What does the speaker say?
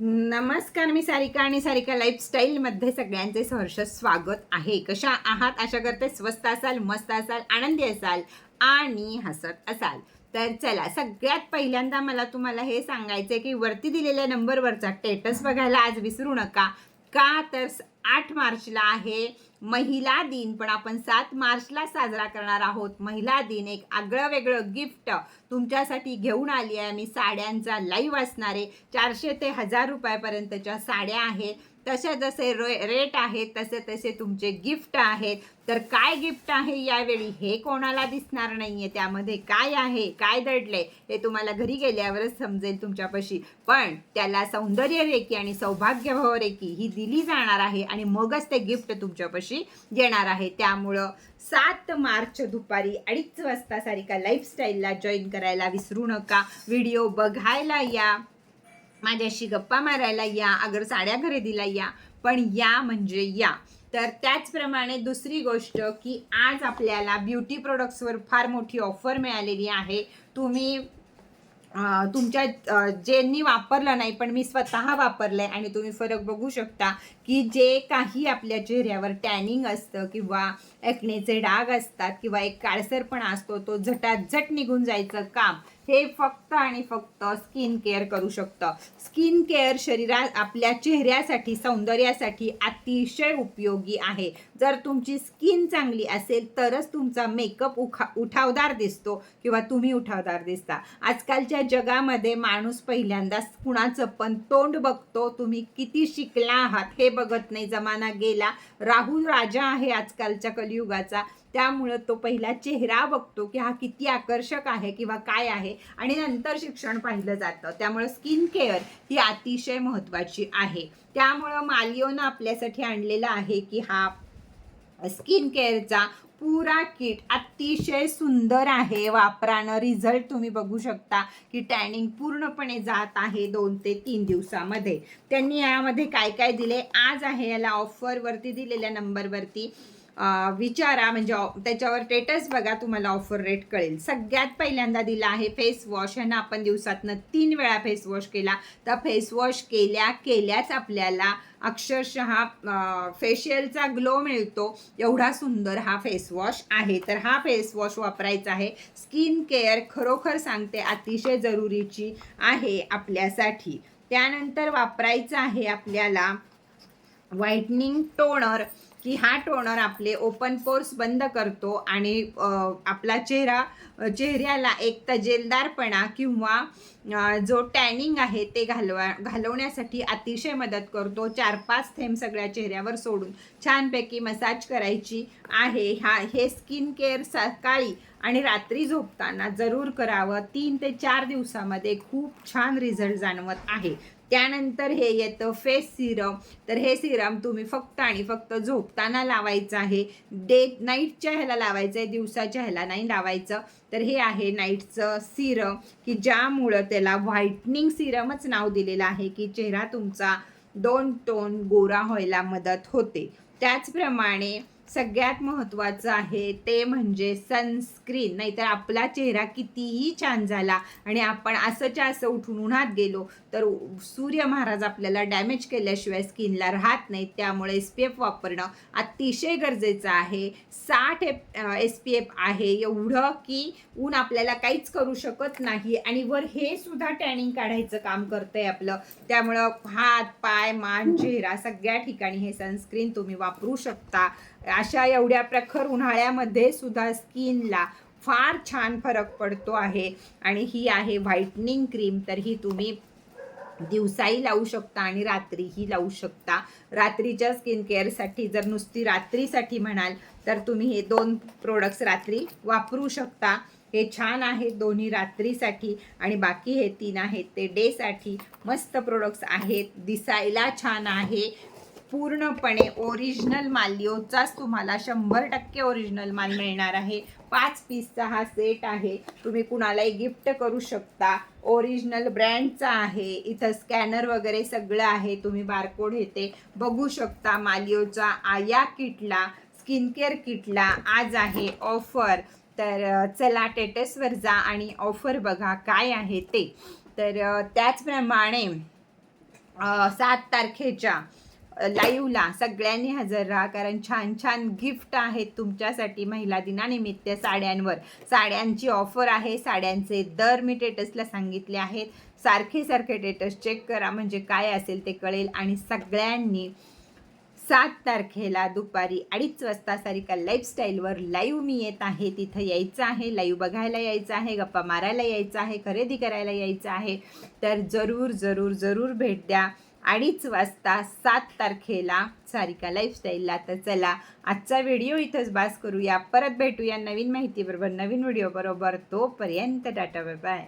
नमस्कार मी सारिका आणि सारिका लाईफस्टाईलमध्ये सगळ्यांचे सहर्ष स्वागत आहे. कशा आहात? आशा करते स्वस्त असाल मस्त असाल आनंदी असाल आणि हसत असाल. तर चला सगळ्यात पहिल्यांदा मला तुम्हाला हे सांगायचं आहे की वरती दिलेल्या नंबरवरचा स्टेटस बघायला आज विसरू नका. का तर आठ मार्चला आहे. महिला दिन पण आपण सात मार्चला साजरा करणार आहोत. महिला दिन एक आगळं वेगळं गिफ्ट तुमच्यासाठी घेऊन आली आहे. मी साड्यांचा लाईव्ह असणारे चारशे ते हजार रुपयापर्यंतच्या साड्या आहेत. तसे जसे रे रेट आहेत. तसे तसे तुमचे गिफ्ट आहेत. तर काय गिफ्ट आहे यावेळी हे कोणाला दिसणार नाही आहे त्यामध्ये काय आहे काय दडले हे तुम्हाला घरी गेल्यावरच समजेल तुमच्यापाशी. पण त्याला सौंदर्य रेखी आणि सौभाग्यभाव रेखी ही दिली जाणार आहे. आणि मगच ते गिफ्ट तुमच्यापाशी येणार आहे. त्यामुळं सात मार्च दुपारी अडीच वाजता सारिका लाईफस्टाईलला जॉईन करायला विसरू नका. व्हिडिओ बघायला या. माझ्याशी गप्पा मारायला या. अगर साड्या खरेदीला या. पण या म्हणजे या. तर त्याचप्रमाणे दुसरी गोष्ट की आज आपल्याला ब्युटी प्रोडक्ट्सवर फार मोठी ऑफर मिळालेली आहे. तुम्ही तुमच्या ज्यांनी वापरलं नाही पण मी स्वतः वापरलं आहे आणि तुम्ही फरक बघू शकता की जे काही आपल्या चेहऱ्यावर टॅनिंग असतं किंवा एकनेचे डाग असतात किंवा एक काळसरपणा असतो तो झटाझट निघून जायचं काम हे फक्त आणि फक्त स्किन केअर करू शकतं. स्किन केअर शरीरा आपल्या चेहऱ्यासाठी सौंदर्यासाठी अतिशय उपयोगी आहे. जर तुमची स्किन चांगली असेल तरच तुमचा मेकअप उखा उठावदार दिसतो किंवा तुम्ही उठावदार दिसता. आजकालच्या जगामध्ये माणूस पहिल्यांदाच कुणाचं पण तोंड बघतो तुम्ही किती शिकला आहात हे बघत नाही. जमाना गेला राहुल राजा आहे आजकालच्या कलियुगाचा. त्यामुळं तो पहिला चेहरा बघतो की हा किती आकर्षक आहे किंवा काय आहे. आणि नंतर शिक्षण पाहिलं जातं. त्यामुळे स्किन केअर ही अतिशय महत्त्वाची आहे. त्यामुळं मालिओनं आपल्यासाठी आणलेला आहे की हा स्किन केअरचा पुरा किट अतिशय सुंदर आहे. वापरानं रिझल्ट तुम्ही बघू शकता की टॅनिंग पूर्णपणे जात आहे दोन ते तीन दिवसामध्ये. त्यांनी यामध्ये काय काय दिले? आज आहे याला ऑफरवरती दिलेल्या नंबरवरती विचारा म्हणजे त्याच्यावर स्टेटस बघा तुम्हाला ऑफर रेट कळेल. सगळ्यात पहिल्यांदा दिला आहे फेस वॉश ह्यानं आपण दिवसातनं तीन वेळा फेस वॉश केला. तर फेस वॉश केल्या केल्याच आपल्याला अक्षरशः फेशियलचा ग्लो मिळतो. एवढा सुंदर हा फेस वॉश आहे. तर हा फेस वॉश वापरायचा आहे. स्किन केअर खरोखर सांगते अतिशय जरुरीची आहे आपल्यासाठी. त्यानंतर वापरायचं आहे आपल्याला व्हाईटनिंग टोनर की हा टोनर आपले ओपन पोर्स बंद करतो आणि आपला चेहरा चेहऱ्याला एक तजेलदारपणा किंवा जो टॅनिंग आहे ते घालवा घालवण्यासाठी अतिशय मदत करतो. चार पाच थेंब सगळ्या चेहऱ्यावर सोडून छानपैकी मसाज करायची आहे. हा हे स्किन केअर सकाळी आणि रात्री झोपताना जरूर करावं. तीन ते चार दिवसामध्ये खूप छान रिझल्ट जाणवत आहे. त्यानंतर हे येतं फेस सिरम. तर हे सिरम तुम्ही फक्त आणि फक्त झोपताना लावायचं आहे. डे नाईटच्या ह्याला लावायचं आहे दिवसाच्या ह्याला नाही लावायचं. तर हे आहे नाईटचं सिरम की ज्यामुळं त्याला व्हाईटनिंग सिरमच नाव दिलेलं आहे की चेहरा तुमचा दोन टोन गोरा व्हायला मदत होते. त्याचप्रमाणे सगळ्यात महत्त्वाचं आहे ते म्हणजे सनस्क्रीन नाहीतर आपला चेहरा कितीही छान झाला आणि आपण असंच्या असं उठून उन्हात गेलो तर सूर्य महाराज आपल्याला डॅमेज केल्याशिवाय स्किनला राहत नाही त्यामुळे एस पी एफ वापरणं अतिशय गरजेचं आहे. साठ एस पी एफ आहे एवढं की ऊन आपल्याला काहीच करू शकत नाही आणि वर हे सुद्धा टॅनिंग काढायचं काम करतंय आपलं. त्यामुळं हात पाय मान चेहरा सगळ्या ठिकाणी हे सनस्क्रीन तुम्ही वापरू शकता. अशा एवढ्या प्रखर उन्हाळ्यामध्ये सुद्धा स्किनला फार छान फरक पडतो आहे. आणि ही आहे व्हाईटनिंग क्रीम. तर ही तुम्ही दिवसाही लावू शकता आणि रात्रीही लावू शकता. रात्रीच्या स्किन केअरसाठी जर नुसती रात्रीसाठी म्हणाल तर तुम्ही हे दोन प्रोडक्ट्स रात्री वापरू शकता. हे छान आहेत दोन्ही रात्रीसाठी. आणि बाकी हे तीन आहेत ते डेसाठी. मस्त प्रोडक्ट्स आहेत. दिसायला छान आहे. पूर्णपणे ओरिजिनल मालिओचाच तुम्हाला शंभर टक्के ओरिजिनल माल मिळणार आहे. पाच पीसचा हा सेट आहे. तुम्ही कुणालाही गिफ्ट करू शकता. ओरिजिनल ब्रँडचा आहे. इथं स्कॅनर वगैरे सगळं आहे. तुम्ही बारकोड येते. बघू शकता मालिओचा आया किटला स्किन केअर किटला आज आहे ऑफर तर चला टेटसवर जा आणि ऑफर बघा काय आहे ते. तर त्याचप्रमाणे सात तारखेच्या लाईव्हला सगळ्यांनी हजर राहा कारण छान छान गिफ्ट आहेत तुमच्यासाठी महिला दिनानिमित्त साड्यांवर. साड्यांची ऑफर आहे. साड्यांचे दर मी टेटसला सांगितले आहेत. सारखे सारखे टेटस चेक करा म्हणजे काय असेल ते कळेल. आणि सगळ्यांनी सात तारखेला दुपारी अडीच वाजता सारिका लाईफस्टाईलवर लाईव्ह मी येत आहे. तिथं यायचं आहे. लाईव्ह बघायला यायचं आहे. गप्पा मारायला यायचं आहे. खरेदी करायला यायचं आहे. तर जरूर जरूर जरूर भेट द्या. अडीच वाजता सात तारखेला सारिका लाईफस्टाईलला तर चला आजचा व्हिडिओ इथंच बास करूया. परत भेटूया नवीन माहितीबरोबर नवीन व्हिडिओ बरोबर. तोपर्यंत टाटा बाय बाय